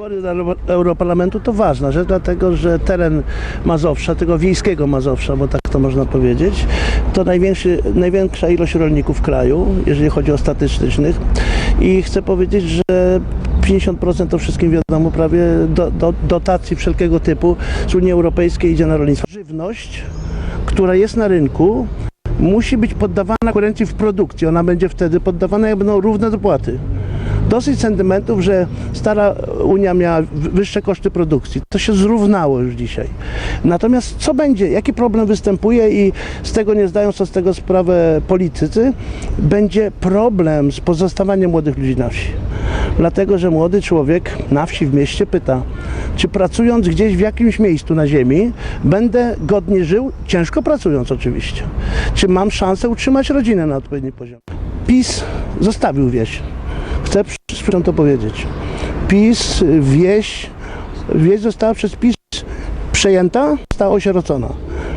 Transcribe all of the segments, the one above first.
Wybory do Euro- Europarlamentu to ważna rzecz, dlatego że teren Mazowsza, tego wiejskiego Mazowsza, bo tak to można powiedzieć, to największa ilość rolników w kraju, jeżeli chodzi o statystycznych. I chcę powiedzieć, że 50% to wszystkim wiadomo, prawie do, do, dotacji wszelkiego typu z Unii Europejskiej idzie na rolnictwo. Żywność, która jest na rynku, musi być poddawana konkurencji w produkcji. Ona będzie wtedy poddawana, jak będą równe dopłaty dosyć sentymentów, że stara Unia miała wyższe koszty produkcji. To się zrównało już dzisiaj. Natomiast co będzie, jaki problem występuje i z tego nie zdają sobie z tego sprawę politycy, będzie problem z pozostawaniem młodych ludzi na wsi. Dlatego, że młody człowiek na wsi, w mieście pyta, czy pracując gdzieś w jakimś miejscu na ziemi, będę godnie żył, ciężko pracując oczywiście. Czy mam szansę utrzymać rodzinę na odpowiednim poziomie. PiS zostawił wieś. Chcę przyszłym to powiedzieć. PiS, wieś, wieś została przez PiS przejęta, została osierocona.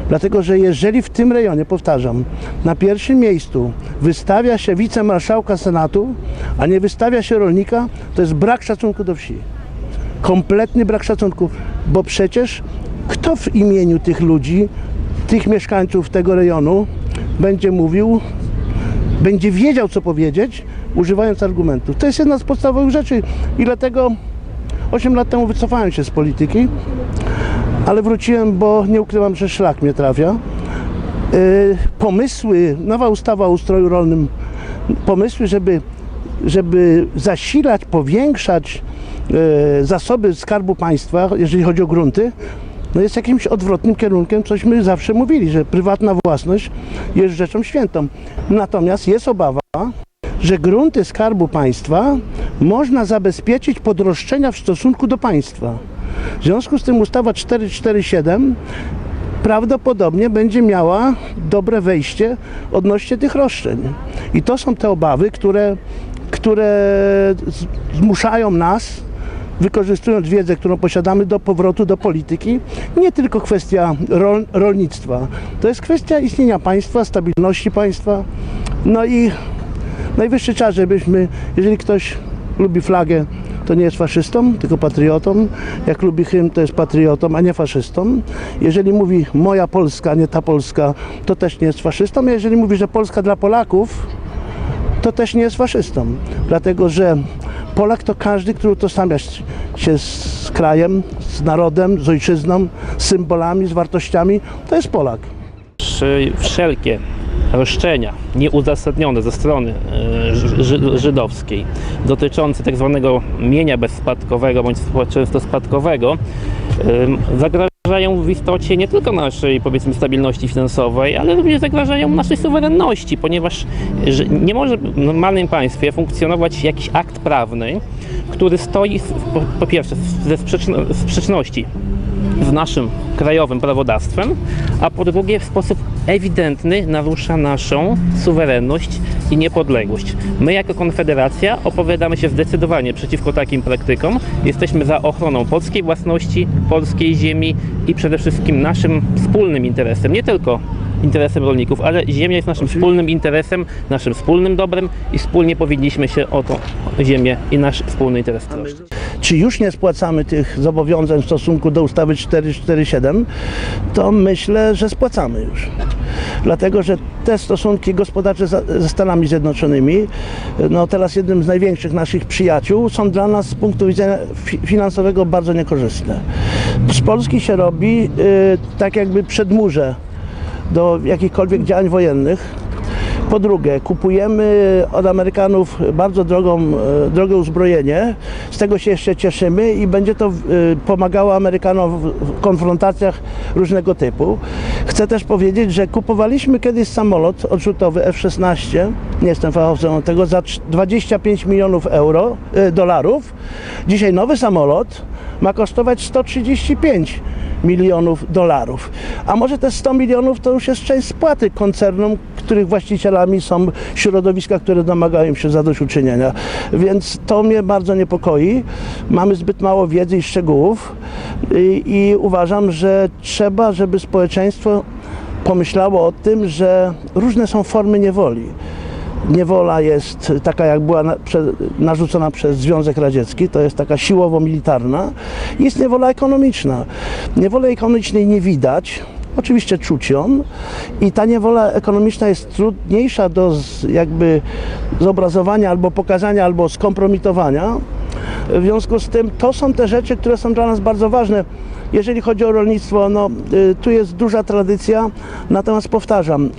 Dlatego, że jeżeli w tym rejonie, powtarzam, na pierwszym miejscu wystawia się wicemarszałka Senatu, a nie wystawia się rolnika, to jest brak szacunku do wsi. Kompletny brak szacunku, bo przecież kto w imieniu tych ludzi, tych mieszkańców tego rejonu będzie mówił, będzie wiedział, co powiedzieć, używając argumentów. To jest jedna z podstawowych rzeczy i dlatego 8 lat temu wycofałem się z polityki, ale wróciłem, bo nie ukrywam, że szlak mnie trafia. Yy, pomysły, nowa ustawa o ustroju rolnym, pomysły, żeby, żeby zasilać, powiększać yy, zasoby Skarbu Państwa, jeżeli chodzi o grunty, no jest jakimś odwrotnym kierunkiem, cośmy zawsze mówili, że prywatna własność jest rzeczą świętą. Natomiast jest obawa, że grunty Skarbu Państwa można zabezpieczyć pod roszczenia w stosunku do państwa. W związku z tym ustawa 447 prawdopodobnie będzie miała dobre wejście odnośnie tych roszczeń. I to są te obawy, które, które zmuszają nas, wykorzystując wiedzę, którą posiadamy, do powrotu do polityki. Nie tylko kwestia rol, rolnictwa, to jest kwestia istnienia państwa, stabilności państwa. No i najwyższy czas, żebyśmy, jeżeli ktoś lubi flagę, to nie jest faszystą, tylko patriotą. Jak lubi hymn, to jest patriotą, a nie faszystą. Jeżeli mówi moja Polska, a nie ta Polska, to też nie jest faszystą. A jeżeli mówi, że Polska dla Polaków, to też nie jest faszystą. Dlatego, że Polak to każdy, który utożsamia się z krajem, z narodem, z ojczyzną, z symbolami, z wartościami, to jest Polak. Wszelkie roszczenia nieuzasadnione ze strony e, ży- ży- żydowskiej dotyczące tak zwanego mienia bezspadkowego bądź często spadkowego em, zagrażają w istocie nie tylko naszej powiedzmy stabilności finansowej, ale również zagrażają naszej suwerenności, ponieważ nie może w normalnym państwie funkcjonować jakiś akt prawny, który stoi po, po pierwsze ze sprzeczności z naszym krajowym prawodawstwem, a po drugie w sposób ewidentny narusza naszą suwerenność i niepodległość. My jako Konfederacja opowiadamy się zdecydowanie przeciwko takim praktykom. Jesteśmy za ochroną polskiej własności, polskiej ziemi i przede wszystkim naszym wspólnym interesem, nie tylko interesem rolników, ale ziemia jest naszym wspólnym interesem, naszym wspólnym dobrem i wspólnie powinniśmy się o tą ziemię i nasz wspólny interes troszczyć. Czy już nie spłacamy tych zobowiązań w stosunku do ustawy 447, to myślę, że spłacamy już. Dlatego, że te stosunki gospodarcze ze Stanami Zjednoczonymi, no teraz jednym z największych naszych przyjaciół, są dla nas z punktu widzenia fi- finansowego bardzo niekorzystne. Z Polski się robi y, tak jakby przedmurze do jakichkolwiek działań wojennych. Po drugie, kupujemy od Amerykanów bardzo drogą, e, drogie uzbrojenie. Z tego się jeszcze cieszymy i będzie to e, pomagało Amerykanom w konfrontacjach różnego typu. Chcę też powiedzieć, że kupowaliśmy kiedyś samolot odrzutowy F-16, nie jestem fachowcem tego, za trz- 25 milionów euro, e, dolarów. Dzisiaj nowy samolot ma kosztować 135 milionów dolarów. A może te 100 milionów to już jest część spłaty koncernom, których właścicielami są środowiska, które domagają się zadośćuczynienia. Więc to mnie bardzo niepokoi. Mamy zbyt mało wiedzy i szczegółów i, i uważam, że trzeba, żeby społeczeństwo pomyślało o tym, że różne są formy niewoli. Niewola jest taka, jak była narzucona przez Związek Radziecki, to jest taka siłowo-militarna. Jest niewola ekonomiczna. Niewoli ekonomicznej nie widać, oczywiście czuć ją i ta niewola ekonomiczna jest trudniejsza do jakby zobrazowania albo pokazania, albo skompromitowania. W związku z tym to są te rzeczy, które są dla nas bardzo ważne. Jeżeli chodzi o rolnictwo, no, y, tu jest duża tradycja, natomiast powtarzam,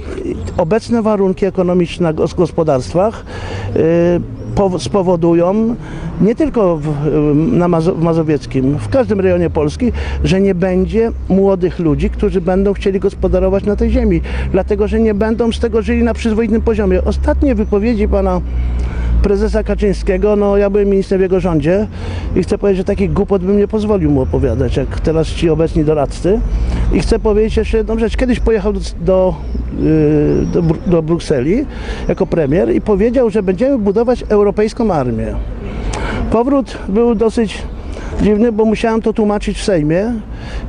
obecne warunki ekonomiczne gos- gospodarstwach y, pow- spowodują, nie tylko w, y, na Mazo- w Mazowieckim, w każdym rejonie Polski, że nie będzie młodych ludzi, którzy będą chcieli gospodarować na tej ziemi, dlatego że nie będą z tego żyli na przyzwoitym poziomie. Ostatnie wypowiedzi pana prezesa Kaczyńskiego, no ja byłem ministrem w jego rządzie i chcę powiedzieć, że takich głupot bym nie pozwolił mu opowiadać, jak teraz ci obecni doradcy. I chcę powiedzieć jeszcze jedną rzecz. Kiedyś pojechał do, do, yy, do, do Brukseli jako premier i powiedział, że będziemy budować europejską armię. Powrót był dosyć dziwny, bo musiałem to tłumaczyć w Sejmie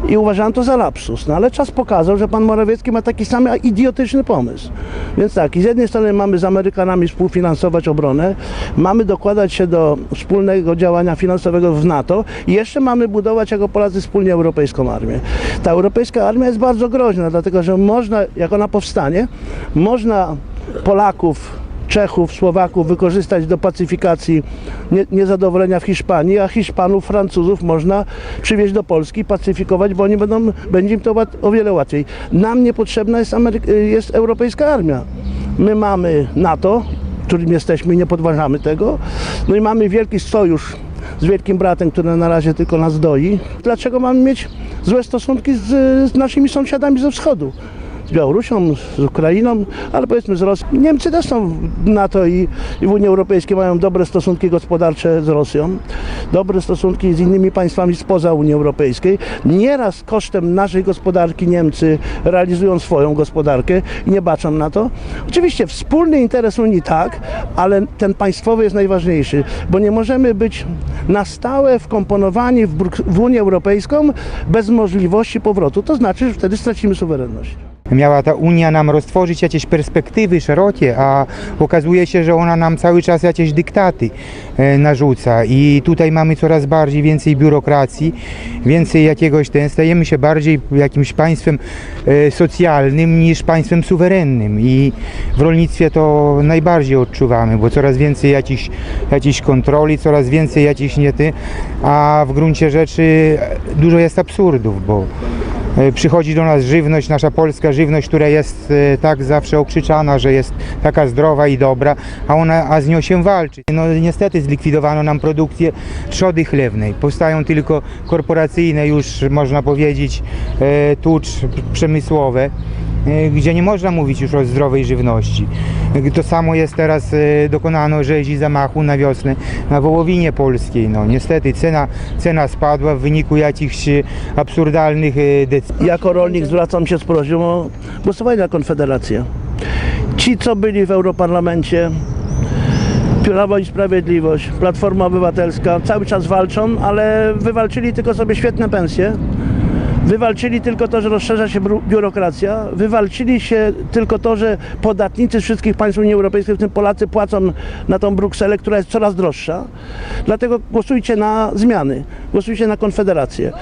i uważałem to za lapsus. No ale czas pokazał, że pan Morawiecki ma taki sam idiotyczny pomysł. Więc tak, i z jednej strony mamy z Amerykanami współfinansować obronę, mamy dokładać się do wspólnego działania finansowego w NATO i jeszcze mamy budować jako Polacy wspólnie europejską armię. Ta europejska armia jest bardzo groźna, dlatego że można, jak ona powstanie, można Polaków Czechów, Słowaków wykorzystać do pacyfikacji nie, niezadowolenia w Hiszpanii, a Hiszpanów, Francuzów można przywieźć do Polski pacyfikować, bo oni będą, będzie im to o wiele łatwiej. Nam niepotrzebna jest, Ameryk- jest europejska armia. My mamy NATO, którym jesteśmy i nie podważamy tego, no i mamy wielki sojusz z Wielkim Bratem, który na razie tylko nas doi. Dlaczego mamy mieć złe stosunki z, z naszymi sąsiadami ze wschodu? Z Białorusią, z Ukrainą, ale powiedzmy z Rosją. Niemcy też są w NATO i, w Unii Europejskiej mają dobre stosunki gospodarcze z Rosją, dobre stosunki z innymi państwami spoza Unii Europejskiej. Nieraz kosztem naszej gospodarki Niemcy realizują swoją gospodarkę i nie baczą na to. Oczywiście wspólny interes Unii tak, ale ten państwowy jest najważniejszy, bo nie możemy być na stałe wkomponowani w, w Unię Europejską bez możliwości powrotu. To znaczy, że wtedy stracimy suwerenność. Miała ta Unia nam roztworzyć jakieś perspektywy szerokie, a okazuje się, że ona nam cały czas jakieś dyktaty e, narzuca. I tutaj mamy coraz bardziej więcej biurokracji, więcej jakiegoś ten, stajemy się bardziej jakimś państwem e, socjalnym niż państwem suwerennym. I w rolnictwie to najbardziej odczuwamy, bo coraz więcej jakichś, jakichś kontroli, coraz więcej jakichś niety, a w gruncie rzeczy dużo jest absurdów, bo Przychodzi do nas żywność, nasza polska żywność, która jest e, tak zawsze okrzyczana, że jest taka zdrowa i dobra, a, ona, a z nią się walczy. No niestety zlikwidowano nam produkcję trzody chlewnej. Powstają tylko korporacyjne już, można powiedzieć, e, tucz przemysłowe e, gdzie nie można mówić już o zdrowej żywności. E, To samo jest teraz e, dokonano rzezi zamachu na wiosnę na wołowinie polskiej. No niestety cena, cena spadła w wyniku jakichś e, absurdalnych e, decyzji. Jako rolnik zwracam się z prośbą o głosowanie na Konfederację. Ci, co byli w Europarlamencie, Prawo i Sprawiedliwość, Platforma Obywatelska, cały czas walczą, ale wywalczyli tylko sobie świetne pensje. Wywalczyli tylko to, że rozszerza się biurokracja, wywalczyli się tylko to, że podatnicy wszystkich państw Unii Europejskiej, w tym Polacy, płacą na tą Brukselę, która jest coraz droższa. Dlatego głosujcie na zmiany, głosujcie na Konfederację.